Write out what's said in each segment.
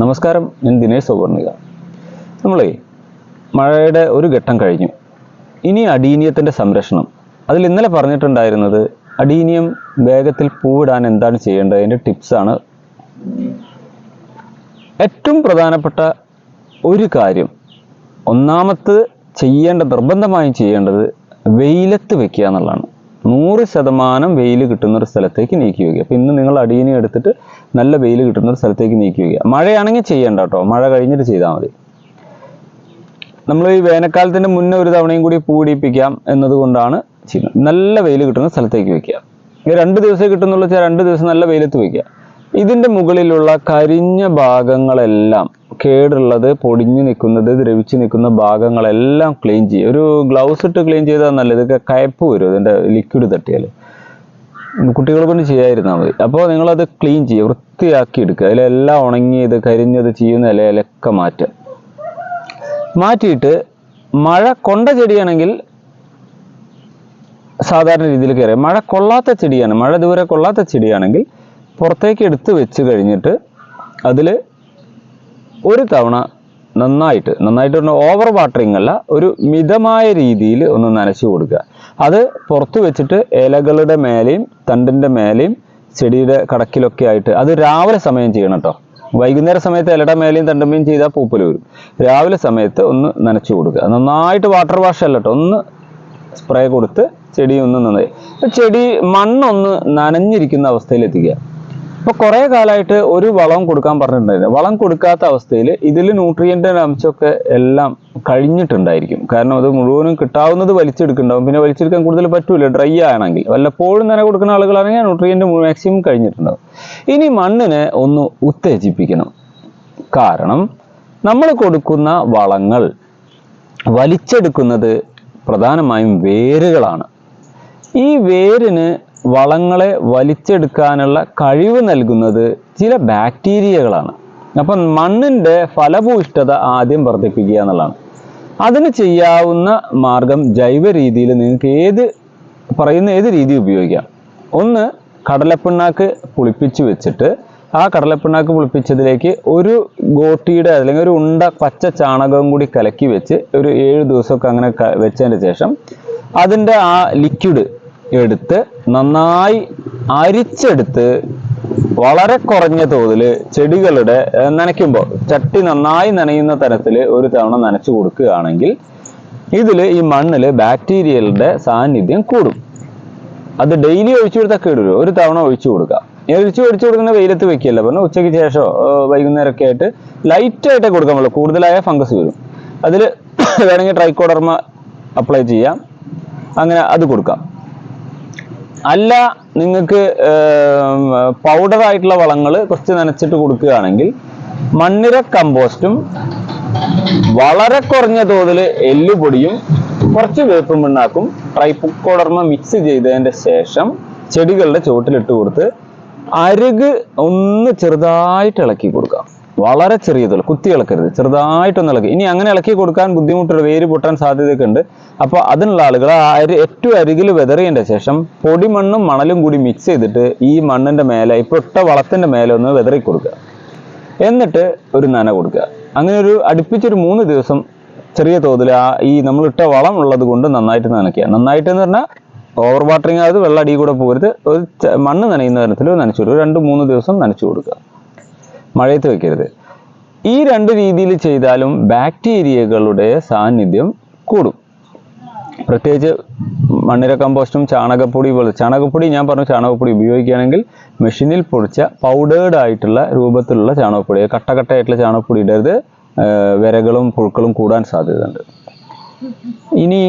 നമസ്കാരം ഞാൻ ദിനേശ് സൗവർണിക. നമ്മളെ മഴയുടെ ഒരു ഘട്ടം കഴിഞ്ഞു. ഇനി അടീനിയത്തിന്റെ സംരക്ഷണം. അതിൽ ഇന്നലെ പറഞ്ഞിട്ടുണ്ടായിരുന്നത് അടീനിയം വേഗത്തിൽ പൂവിടാൻ എന്താണ് ചെയ്യേണ്ടത്? അതിന്റെ ടിപ്സാണ് ഏറ്റവും പ്രധാനപ്പെട്ട ഒരു കാര്യം ഒന്നാമത് ചെയ്യേണ്ട നിർബന്ധമായും ചെയ്യേണ്ടത് വെയിലത്ത് വെക്കുക എന്നുള്ളതാണ്. നൂറ് ശതമാനം വെയിൽ കിട്ടുന്ന ഒരു സ്ഥലത്തേക്ക് നീക്കി വയ്ക്കുക അപ്പം ഇന്ന് നിങ്ങൾ അടിയനെ എടുത്തിട്ട് നല്ല വെയിൽ കിട്ടുന്ന ഒരു സ്ഥലത്തേക്ക് നീക്കി വയ്ക്കുക മഴയാണെങ്കിൽ ചെയ്യണ്ട കേട്ടോ. മഴ കഴിഞ്ഞിട്ട് ചെയ്താൽ മതി. നമ്മൾ ഈ വേനൽക്കാലത്തിന്റെ മുന്നേ ഒരു തവണയും കൂടി പൂടിപ്പിക്കാം എന്നതുകൊണ്ടാണ് ചെയ്യുന്നത്. നല്ല വെയിൽ കിട്ടുന്ന സ്ഥലത്തേക്ക് വെക്കുക. ഈ രണ്ട് ദിവസം കിട്ടുന്നുള്ളൂ രണ്ട് ദിവസം നല്ല വെയിലത്ത് വെക്കുക. ഇതിന്റെ മുകളിലുള്ള കരിഞ്ഞ ഭാഗങ്ങളെല്ലാം കേടുള്ളത് പൊടിഞ്ഞു നിൽക്കുന്നത് ദ്രവിച്ച് നിൽക്കുന്ന ഭാഗങ്ങളെല്ലാം ക്ലീൻ ചെയ്യുക. ഒരു ഗ്ലൗസ് ഇട്ട് ക്ലീൻ ചെയ്താൽ നല്ലത്. കയപ്പ് വരും. അതിന്റെ ലിക്വിഡ് തട്ടിയാൽ കുട്ടികളെ കൊണ്ട് ചെയ്യാതിരുന്നാൽ മതി. അപ്പോൾ നിങ്ങളത് ക്ലീൻ ചെയ്യുക വൃത്തിയാക്കി എടുക്കുക. അതിലെല്ലാം ഉണങ്ങിയത് കരിഞ്ഞത് ചെയ്യുന്ന ഇലയിലൊക്കെ മാറ്റുക. മാറ്റിയിട്ട് മഴ കൊണ്ട ചെടിയാണെങ്കിൽ സാധാരണ രീതിയിൽ കയറി മഴ കൊള്ളാത്ത ചെടിയാണ് മഴ ദൂരെ കൊള്ളാത്ത ചെടിയാണെങ്കിൽ പുറത്തേക്ക് എടുത്ത് വെച്ച് കഴിഞ്ഞിട്ട് അതിൽ ഒരു തവണ നന്നായിട്ട് നന്നായിട്ട് പറഞ്ഞാൽ ഓവർ വാട്ടറിങ് അല്ല ഒരു മിതമായ രീതിയിൽ ഒന്ന് നനച്ചു കൊടുക്കുക. അത് പുറത്ത് വെച്ചിട്ട് ഇലകളുടെ മേലെയും തണ്ടിന്റെ മേലെയും ചെടിയുടെ കടക്കിലൊക്കെ ആയിട്ട് അത് രാവിലെ സമയം ചെയ്യണം കേട്ടോ വൈകുന്നേര സമയത്ത് ഇലയുടെ മേലെയും തണ്ടമ്മയും ചെയ്താൽ പൂപ്പൽ വരും. രാവിലെ സമയത്ത് ഒന്ന് നനച്ചു കൊടുക്കുക. നന്നായിട്ട് വാട്ടർ വാഷ് അല്ല കേട്ടോ ഒന്ന് സ്പ്രേ കൊടുത്ത് ചെടി ഒന്ന് നന്നായി. ചെടി മണ്ണൊന്ന് നനഞ്ഞിരിക്കുന്ന അവസ്ഥയിൽ എത്തിക്കുക അപ്പൊ കുറെ കാലമായിട്ട് ഒരു വളം കൊടുക്കാൻ പറഞ്ഞിട്ടുണ്ടായിരുന്നു. വളം കൊടുക്കാത്ത അവസ്ഥയിൽ ഇതിൽ ന്യൂട്രിയന്റ് അംശമൊക്കെ എല്ലാം കഴിഞ്ഞിട്ടുണ്ടായിരിക്കും. കാരണം അത് മുഴുവനും കിട്ടാവുന്നത് വലിച്ചെടുക്കുന്നുണ്ടാവും. പിന്നെ വലിച്ചെടുക്കാൻ കൂടുതൽ പറ്റൂല. ഡ്രൈ ആണെങ്കിൽ. വല്ലപ്പോഴും നന കൊടുക്കുന്ന ആളുകളാണെങ്കിൽ ന്യൂട്രിയന്റ് മാക്സിമം കഴിഞ്ഞിട്ടുണ്ടാവും. ഇനി മണ്ണിനെ ഒന്ന് ഉത്തേജിപ്പിക്കണം. കാരണം നമ്മൾ കൊടുക്കുന്ന വളങ്ങൾ വലിച്ചെടുക്കുന്നത് പ്രധാനമായും വേരുകളാണ്. ഈ വേരിന് വളങ്ങളെ വലിച്ചെടുക്കാനുള്ള കഴിവ് നൽകുന്നത് ചില ബാക്ടീരിയകളാണ്. അപ്പം മണ്ണിന്റെ ഫലഭൂയിഷ്ഠത ആദ്യം വർദ്ധിപ്പിക്കുക എന്നുള്ളതാണ്. അതിന് ചെയ്യാവുന്ന മാർഗം ജൈവ രീതിയിൽ നിങ്ങൾക്ക് ഏത് പറയുന്ന ഏത് രീതി ഉപയോഗിക്കാം. ഒന്ന് കടലപ്പിണ്ണാക്ക് പുളിപ്പിച്ച് വെച്ചിട്ട് ആ കടലപ്പിണ്ണാക്ക് പുളിപ്പിച്ചതിലേക്ക് ഒരു ഗോട്ടിയുടെ അല്ലെങ്കിൽ ഒരു ഉണ്ട പച്ച ചാണകവും കൂടി കലക്കി വെച്ച് ഒരു ഏഴ് ദിവസമൊക്കെ അങ്ങനെ വെച്ചതിന് ശേഷം അതിന്റെ ആ ലിക്വിഡ് എടുത്ത് നന്നായി അരിച്ചെടുത്ത് വളരെ കുറഞ്ഞ തോതിൽ ചെടികളുടെ നനയ്ക്കുമ്പോൾ ചട്ടി നന്നായി നനയുന്ന തരത്തിൽ ഒരു തവണ നനച്ചു കൊടുക്കുകയാണെങ്കിൽ ഇതിൽ ഈ മണ്ണിൽ ബാക്ടീരിയകളുടെ സാന്നിധ്യം കൂടും. അത് ഡെയിലി ഒഴിച്ചു കൊടുത്താൽ കേടുവരും. ഒരു തവണ ഒഴിച്ചു കൊടുക്കുക ഒഴിച്ചു ഒഴിച്ചു കൊടുക്കുന്ന വെയിലത്ത് വെക്കുകയല്ല പറഞ്ഞാൽ ഉച്ചയ്ക്ക് ശേഷമോ വൈകുന്നേരമൊക്കെ ആയിട്ട് ലൈറ്റ് ആയിട്ടേ കൊടുക്കാൻ പറ്റുള്ളൂ. കൂടുതലായ ഫംഗസ് വരും. അതിൽ വേണമെങ്കിൽ ട്രൈക്കോഡർമ അപ്ലൈ ചെയ്യാം. അങ്ങനെ അത് കൊടുക്കാം. അല്ല നിങ്ങൾക്ക് പൗഡർ ആയിട്ടുള്ള വളങ്ങൾ കുറച്ച് നനച്ചിട്ട് കൊടുക്കുകയാണെങ്കിൽ മണ്ണിര കമ്പോസ്റ്റും വളരെ കുറഞ്ഞ തോതിൽ എല്ലുപൊടിയും കുറച്ച് വേപ്പും പിണ്ണാക്കും ട്രൈപ്പുക്കോടർമ മിക്സ് ചെയ്തതിന്റെ ശേഷം ചെടികളുടെ ചുവട്ടിലിട്ട് കൊടുത്ത് അരുക് ഒന്ന് ചെറുതായിട്ട് ഇളക്കി കൊടുക്കാം. വളരെ ചെറിയ തുള്ളി കുത്തി ഇളക്കരുത്. ചെറുതായിട്ടൊന്ന് ഇളക്കി. ഇനി അങ്ങനെ ഇളക്കി കൊടുക്കാൻ ബുദ്ധിമുട്ടുള്ള വേര് പൊട്ടാൻ സാധ്യതയൊക്കെ ഉണ്ട് അപ്പോൾ അതിനുള്ള ആളുകൾ അരി ഏറ്റവും അരികിൽ വിതറിയതിന്റെ ശേഷം പൊടിമണ്ണും മണലും കൂടി മിക്സ് ചെയ്തിട്ട് ഈ മണ്ണിന്റെ മേലെ ഇപ്പോൾ ഇട്ട വളത്തിന്റെ മേലെ ഒന്ന് വിതറി കൊടുക്കുക. എന്നിട്ട് ഒരു നന കൊടുക്കുക. അങ്ങനെ ഒരു അടുപ്പിച്ചൊരു മൂന്ന് ദിവസം ചെറിയ തോതിൽ ആ ഈ നമ്മൾ ഇട്ട വളം ഉള്ളത് കൊണ്ട് നന്നായിട്ട് നനയ്ക്കുക. നന്നായിട്ട് എന്ന് പറഞ്ഞാൽ ഓവർ വാട്ടറിങ് ആയത് വെള്ളം അടിയിൽ കൂടെ പോരുത്. ഒരു മണ്ണ് നനയുന്ന തരത്തിൽ നനച്ചു കൊടുക്കുക. രണ്ട് മൂന്ന് ദിവസം നനച്ചു കൊടുക്കുക. മഴയത്ത് വെക്കരുത്. ഈ രണ്ട് രീതിയിൽ ചെയ്താലും ബാക്ടീരിയകളുടെ സാന്നിധ്യം കൂടും. പ്രത്യേകിച്ച് മണ്ണിര കമ്പോസ്റ്റും ചാണകപ്പൊടി പോലെ ചാണകപ്പൊടി ഞാൻ പറഞ്ഞു ചാണകപ്പൊടി ഉപയോഗിക്കുകയാണെങ്കിൽ മെഷീനിൽ പൊടിച്ച പൗഡേർഡ് ആയിട്ടുള്ള രൂപത്തിലുള്ള ചാണകപ്പൊടി കട്ടകട്ടയായിട്ടുള്ള ചാണകപ്പൊടി ഇടരുത്. വിരകളും പുഴുക്കളും കൂടാൻ സാധ്യതയുണ്ട്. ഇനി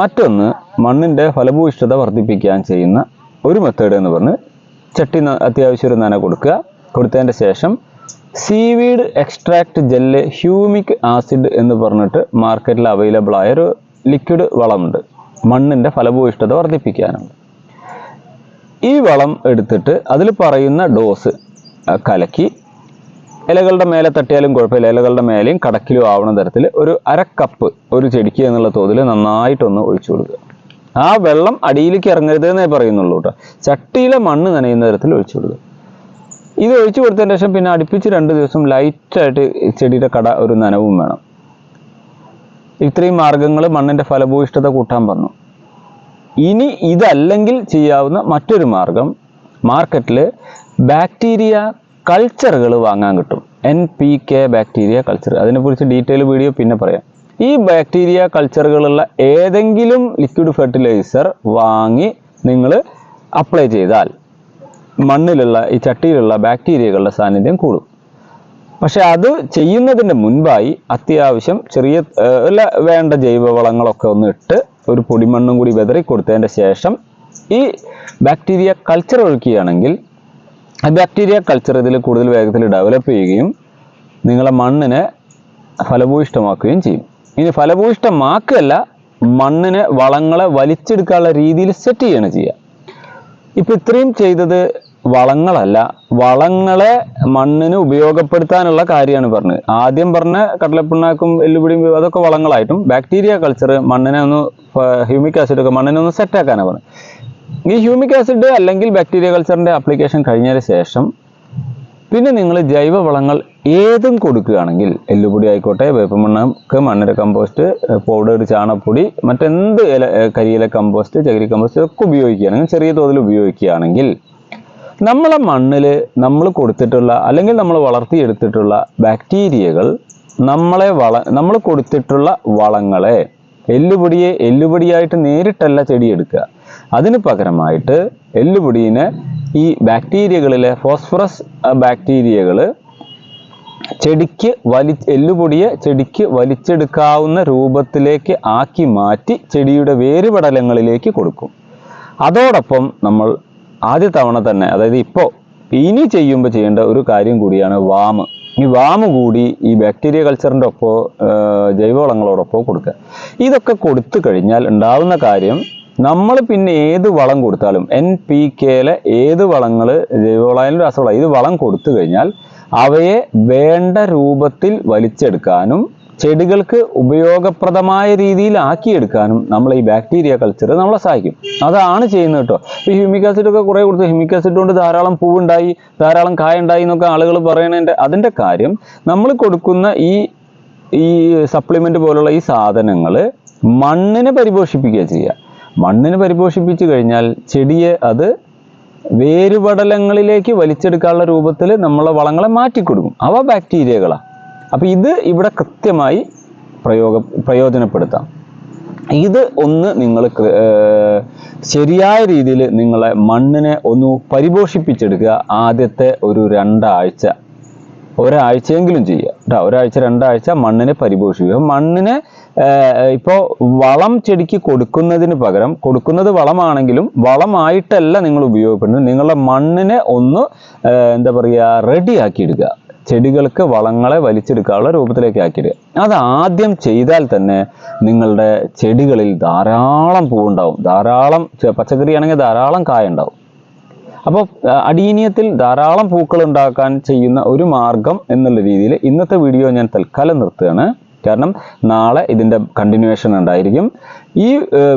മറ്റൊന്ന് മണ്ണിന്റെ ഫലഭൂയിഷ്ഠത വർദ്ധിപ്പിക്കാൻ ചെയ്യുന്ന ഒരു മെത്തേഡ് എന്ന് പറഞ്ഞ് ചട്ടി അത്യാവശ്യം ഒരു നന കൊടുക്കുക. കൊടുത്തതിന്റെ ശേഷം seaweed extract gel humic acid എന്ന് പറഞ്ഞിട്ട് മാർക്കറ്റിൽ അവൈലബിൾ ആയ ഒരു ലിക്വിഡ് വളമുണ്ട്. മണ്ണിന്റെ ഫലഭൂയിഷ്ഠത വർദ്ധിപ്പിക്കാനാണ് ഈ വളം എടുത്തിട്ട് അതിൽ പറയുന്ന ഡോസ് കലക്കി ഇലകളുടെ മേലെ തട്ടിയാലും കുഴപ്പമില്ല. ഇലകളുടെ മേലെയും കടക്കിലും ആവണ തരത്തിൽ ഒരു അര കപ്പ് ഒരു ചെടിക്ക് എന്നുള്ള തോതിൽ നന്നായിട്ടൊന്ന് ഒഴിച്ചു കൊടുക്കുക. ആ വെള്ളം അടിയിലേക്ക് ഇറങ്ങരുത് എന്നേ പറയുന്നുള്ളൂ കേട്ടോ. ചട്ടിയിലെ മണ്ണ് നനയുന്ന തരത്തിൽ ഒഴിച്ചു കൊടുക്കുക. ഇത് ഒഴിച്ചു കൊടുത്തതിന് ശേഷം പിന്നെ അടുപ്പിച്ച് രണ്ട് ദിവസം ലൈറ്റായിട്ട് ചെടിയുടെ കട ഒരു നനവും വേണം. ഇത്രയും മാർഗങ്ങൾ മണ്ണിന്റെ ഫലഭൂയിഷ്ഠത കൂട്ടാൻ പറഞ്ഞു ഇനി ഇതല്ലെങ്കിൽ ചെയ്യാവുന്ന മറ്റൊരു മാർഗം മാർക്കറ്റിൽ ബാക്ടീരിയ കൾച്ചറുകൾ വാങ്ങാൻ കിട്ടും. N P K bacteria culture അതിനെക്കുറിച്ച് ഡീറ്റെയിൽ വീഡിയോ പിന്നെ പറയാം. ഈ ബാക്ടീരിയ കൾച്ചറുകളുള്ള ഏതെങ്കിലും ലിക്വിഡ് ഫെർട്ടിലൈസർ വാങ്ങി നിങ്ങൾ അപ്ലൈ ചെയ്താൽ മണ്ണിലുള്ള ഈ ചട്ടിയിലുള്ള ബാക്ടീരിയകളുടെ സാന്നിധ്യം കൂടും. പക്ഷെ അത് ചെയ്യുന്നതിന് മുൻപായി അത്യാവശ്യം ചെറിയ അല്ല വേണ്ട ജൈവവളങ്ങളൊക്കെ ഒന്ന് ഇട്ട് ഒരു പൊടിമണ്ണും കൂടി വെതറി കൊടുത്തതിന്റെ ശേഷം ഈ ബാക്ടീരിയ കൾച്ചർ ഒഴുക്കുകയാണെങ്കിൽ ആ ബാക്ടീരിയ കൾച്ചർ ഇതിൽ കൂടുതൽ വേഗത്തിൽ ഡെവലപ്പ് ചെയ്യുകയും നിങ്ങളെ മണ്ണിനെ ഫലഭൂയിഷ്ടമാക്കുകയും ചെയ്യും. ഇനി ഫലഭൂയിഷ്ടമാക്കുകയല്ല മണ്ണിനെ വളങ്ങളെ വലിച്ചെടുക്കാനുള്ള രീതിയിൽ സെറ്റ് ചെയ്യാണ് ചെയ്യുക. ഇപ്പം ഇത്രയും ചെയ്തത് വളങ്ങളല്ല വളങ്ങളെ മണ്ണിന് ഉപയോഗപ്പെടുത്താനുള്ള കാര്യമാണ് പറഞ്ഞത്. ആദ്യം പറഞ്ഞ കടലപ്പിണ്ണാക്കും എല്ലുപിടിയും അതൊക്കെ വളങ്ങളായിട്ടും ബാക്ടീരിയ കൾച്ചർ മണ്ണിനെ ഒന്ന് ഹ്യൂമിക് ആസിഡ് ഒക്കെ മണ്ണിനെ ഒന്ന് സെറ്റ് ആക്കാനാണ് പറഞ്ഞത്. ഈ ഹ്യൂമിക് ആസിഡ് അല്ലെങ്കിൽ ബാക്ടീരിയ കൾച്ചറിന്റെ ആപ്ലിക്കേഷൻ കഴിഞ്ഞതിന് ശേഷം പിന്നെ നിങ്ങൾ ജൈവവളങ്ങൾ ഏതും കൊടുക്കുകയാണെങ്കിൽ എല്ലുപൊടി ആയിക്കോട്ടെ വേപ്പമണ്ണക്ക് മണ്ണിര കമ്പോസ്റ്റ് പൗഡർ ചാണപ്പൊടി മറ്റെന്ത് ഇല കരിയില കമ്പോസ്റ്റ് ചകിരി കമ്പോസ്റ്റ് ഒക്കെ ഉപയോഗിക്കുകയാണെങ്കിൽ ചെറിയ തോതിൽ ഉപയോഗിക്കുകയാണെങ്കിൽ നമ്മളെ മണ്ണിൽ നമ്മൾ കൊടുത്തിട്ടുള്ള അല്ലെങ്കിൽ നമ്മൾ വളർത്തിയെടുത്തിട്ടുള്ള ബാക്ടീരിയകൾ നമ്മളെ വള നമ്മൾ കൊടുത്തിട്ടുള്ള വളങ്ങളെ എല്ലുപൊടിയെ എല്ലുപൊടിയായിട്ട് നേരിട്ടല്ല ചെടിയെടുക്കുക. അതിന് പകരമായിട്ട് എല്ലുപൊടിയിനെ ഈ ബാക്ടീരിയകളിലെ ഫോസ്ഫറസ് ബാക്ടീരിയകൾ ചെടിക്ക് വലി എല്ലുപൊടിയെ ചെടിക്ക് വലിച്ചെടുക്കാവുന്ന രൂപത്തിലേക്ക് ആക്കി മാറ്റി ചെടിയുടെ വേരുപടലങ്ങളിലേക്ക് കൊടുക്കും. അതോടൊപ്പം നമ്മൾ ആദ്യ തവണ തന്നെ അതായത് ഇപ്പോൾ ഇനി ചെയ്യുമ്പോൾ ചെയ്യേണ്ട ഒരു കാര്യം കൂടിയാണ് വാമ്. ഈ വാമ് കൂടി ഈ ബാക്ടീരിയ കൾച്ചറിന്റെ ഒപ്പോ ജൈവവളങ്ങളോടൊപ്പം കൊടുക്കുക. ഇതൊക്കെ കൊടുത്തു കഴിഞ്ഞാൽ ഉണ്ടാവുന്ന കാര്യം നമ്മൾ പിന്നെ ഏത് വളം കൊടുത്താലും എൻ പി കെയിലെ ഏത് വളങ്ങൾ ജൈവവളായാലും രാസവളം ഇത് വളം കൊടുത്തു കഴിഞ്ഞാൽ അവയെ വേണ്ട രൂപത്തിൽ വലിച്ചെടുക്കാനും ചെടികൾക്ക് ഉപയോഗപ്രദമായ രീതിയിൽ ആക്കിയെടുക്കാനും നമ്മൾ ഈ ബാക്ടീരിയ കൾച്ചർ നമ്മളെ സഹായിക്കും. അതാണ് ചെയ്യുന്നത് കേട്ടോ. ഹ്യൂമിക് ആസിഡ് ഒക്കെ കുറെ കൊടുത്ത് ഹ്യൂമിക് ആസിഡ് കൊണ്ട് ധാരാളം പൂവുണ്ടായി ധാരാളം കായ ഉണ്ടായി എന്നൊക്കെ ആളുകൾ പറയണതിന്റെ അതിന്റെ കാര്യം നമ്മൾ കൊടുക്കുന്ന ഈ ഈ സപ്ലിമെന്റ് പോലുള്ള ഈ സാധനങ്ങൾ മണ്ണിനെ പരിപോഷിപ്പിക്കുക ചെയ്യുക മണ്ണിനെ പരിപോഷിപ്പിച്ചു കഴിഞ്ഞാൽ ചെടിയെ അത് വേരുപടലങ്ങളിലേക്ക് വലിച്ചെടുക്കാനുള്ള രൂപത്തിൽ നമ്മളെ വളങ്ങളെ മാറ്റിക്കൊടുക്കും. അവ ബാക്ടീരിയകളാണ് അപ്പോൾ ഇത് ഇവിടെ കൃത്യമായി പ്രയോഗ പ്രയോജനപ്പെടുത്താം. ഇത് ഒന്ന് നിങ്ങൾ ശരിയായ രീതിയിൽ നിങ്ങളെ മണ്ണിനെ ഒന്ന് പരിപോഷിപ്പിച്ചെടുക്കുക ആദ്യത്തെ ഒരു രണ്ടാഴ്ച. ഒരാഴ്ചയെങ്കിലും ചെയ്യുക. കേട്ടോ ഒരാഴ്ച രണ്ടാഴ്ച മണ്ണിനെ പരിപോഷിപ്പിക്കുക. മണ്ണിനെ ഇപ്പോൾ വളം ചെടിക്ക് കൊടുക്കുന്നതിന് പകരം കൊടുക്കുന്നത് വളമാണെങ്കിലും വളമായിട്ടല്ല നിങ്ങൾ ഉപയോഗപ്പെടുന്നത്. നിങ്ങളുടെ മണ്ണിനെ ഒന്ന് എന്താ പറയുക റെഡിയാക്കി എടുക്കുക ചെടികൾക്ക് വളങ്ങളെ വലിച്ചെടുക്കാനുള്ള രൂപത്തിലേക്ക് ആക്കിയിടുക. അത് ആദ്യം ചെയ്താൽ തന്നെ നിങ്ങളുടെ ചെടികളിൽ ധാരാളം പൂവുണ്ടാവും. ധാരാളം പച്ചക്കറി ആണെങ്കിൽ ധാരാളം കായ ഉണ്ടാവും അപ്പോൾ അടീനിയത്തിൽ ധാരാളം പൂക്കൾ ഉണ്ടാക്കാൻ ചെയ്യുന്ന ഒരു മാർഗം എന്നുള്ള രീതിയിൽ ഇന്നത്തെ വീഡിയോ ഞാൻ തൽക്കാലം നിർത്തുകയാണ്. കാരണം നാളെ ഇതിന്റെ കണ്ടിന്യൂവേഷൻ ഉണ്ടായിരിക്കും. ഈ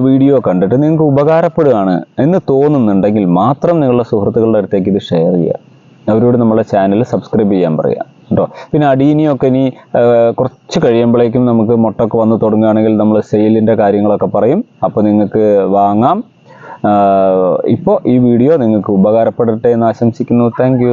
വീഡിയോ കണ്ടിട്ട് നിങ്ങൾക്ക് ഉപകാരപ്പെടുകയാണ് എന്ന് തോന്നുന്നുണ്ടെങ്കിൽ മാത്രം നിങ്ങളുടെ സുഹൃത്തുക്കളുടെ അടുത്തേക്ക് ഇത് ഷെയർ ചെയ്യുക. അവരോട് നമ്മളെ ചാനൽ സബ്സ്ക്രൈബ് ചെയ്യാൻ പറയാം കേട്ടോ. പിന്നെ അടീനിയൊക്കെ ഇനി കുറച്ച് കഴിയുമ്പോഴേക്കും നമുക്ക് മുട്ടൊക്കെ വന്ന് തുടങ്ങുകയാണെങ്കിൽ നമ്മൾ സെയിലിന്റെ കാര്യങ്ങളൊക്കെ പറയും. അപ്പോൾ നിങ്ങൾക്ക് വാങ്ങാം. ഇപ്പോൾ ഈ വീഡിയോ നിങ്ങൾക്ക് ഉപകാരപ്പെടട്ടെ എന്ന് ആശംസിക്കുന്നു. താങ്ക്